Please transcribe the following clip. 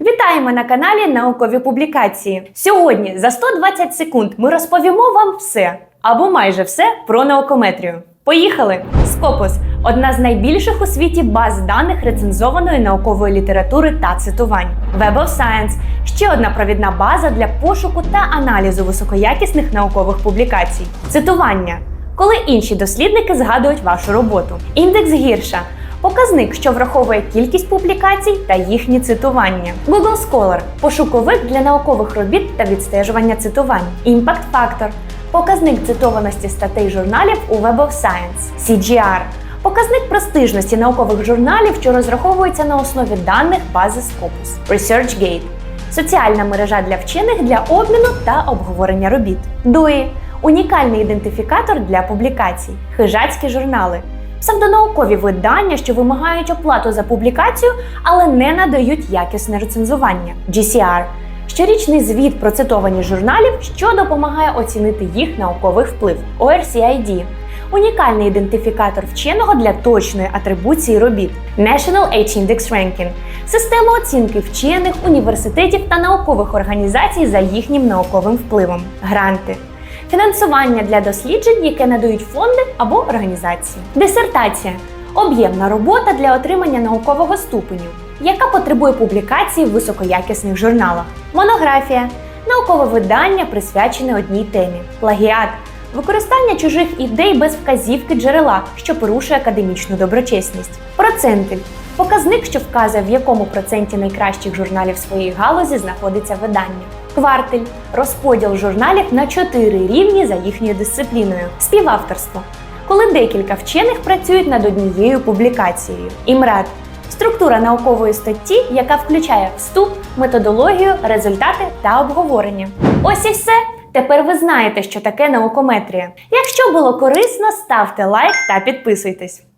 Вітаємо на каналі Наукові публікації. Сьогодні за 120 секунд ми розповімо вам все або майже все про наукометрію. Поїхали! Scopus – одна з найбільших у світі баз даних рецензованої наукової літератури та цитувань. Web of Science – ще одна провідна база для пошуку та аналізу високоякісних наукових публікацій. Цитування коли інші дослідники згадують вашу роботу. Індекс гірша показник, що враховує кількість публікацій та їхні цитування. Google Scholar пошуковик для наукових робіт та відстежування цитувань. Impact Factor показник цитованості статей журналів у Web of Science. CGR Показник престижності наукових журналів, що розраховується на основі даних бази Scopus. ResearchGate соціальна мережа для вчених для обміну та обговорення робіт. DOI – унікальний ідентифікатор для публікацій, хижацькі журнали, псевдонаукові видання, що вимагають оплату за публікацію, але не надають якісне рецензування. GCR – щорічний звіт про цитовані журналів, що допомагає оцінити їх науковий вплив. ORCID – унікальний ідентифікатор вченого для точної атрибуції робіт. National H-Index Ranking – система оцінки вчених, університетів та наукових організацій за їхнім науковим впливом. Гранти фінансування для досліджень, яке надають фонди або організації. Дисертація об'ємна робота для отримання наукового ступеню, яка потребує публікації в високоякісних журналах. Монографія наукове видання, присвячене одній темі. Плагіат використання чужих ідей без вказівки джерела, що порушує академічну доброчесність. Процентиль показник, що вказує, в якому проценті найкращих журналів своєї галузі знаходиться видання. Квартиль розподіл журналів на чотири рівні за їхньою дисципліною. Співавторство коли декілька вчених працюють над однією публікацією. Імрад структура наукової статті, яка включає вступ, методологію, результати та обговорення. Ось і все. Тепер ви знаєте, що таке наукометрія. Якщо було корисно, ставте лайк та підписуйтесь.